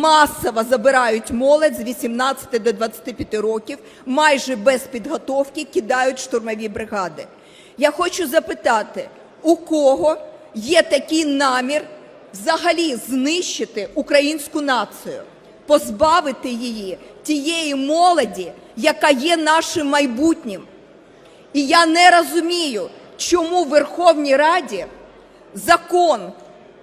масово забирають молодь з 18 до 25 років, майже без підготовки кидають штурмові бригади. Я хочу запитати, у кого є такий намір взагалі знищити українську націю, позбавити її тієї молоді, яка є нашим майбутнім? І я не розумію, чому в Верховній Раді закон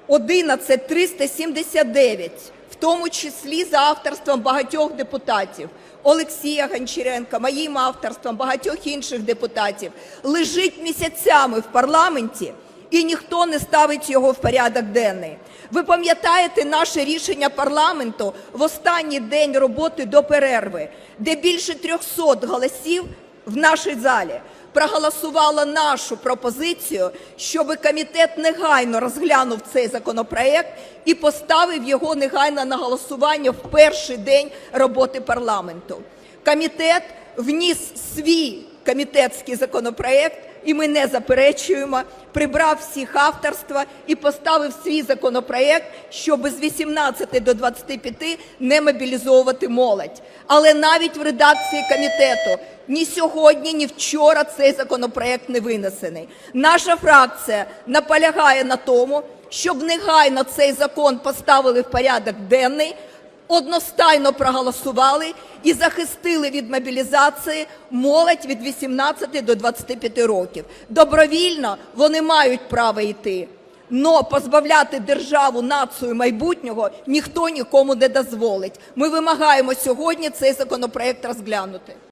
11379, в тому числі за авторством багатьох депутатів, Олексія Гончаренка, моїм авторством, багатьох інших депутатів, лежить місяцями в парламенті і ніхто не ставить його в порядок денний. Ви пам'ятаєте наше рішення парламенту в останній день роботи до перерви, де більше 300 голосів в нашій залі проголосувала нашу пропозицію, щоб комітет негайно розглянув цей законопроект і поставив його негайно на голосування в перший день роботи парламенту. Комітет вніс свій комітетський законопроект, і ми не заперечуємо, прибрав всіх авторства і поставив свій законопроект, щоб з 18 до 25 не мобілізовувати молодь. Але навіть в редакції комітету ні сьогодні, ні вчора цей законопроект не винесений. Наша фракція наполягає на тому, щоб негайно цей закон поставили в порядок денний, одностайно проголосували і захистили від мобілізації молодь від 18 до 25 років. Добровільно вони мають право йти. Но позбавляти державу, націю майбутнього ніхто нікому не дозволить. Ми вимагаємо сьогодні цей законопроект розглянути.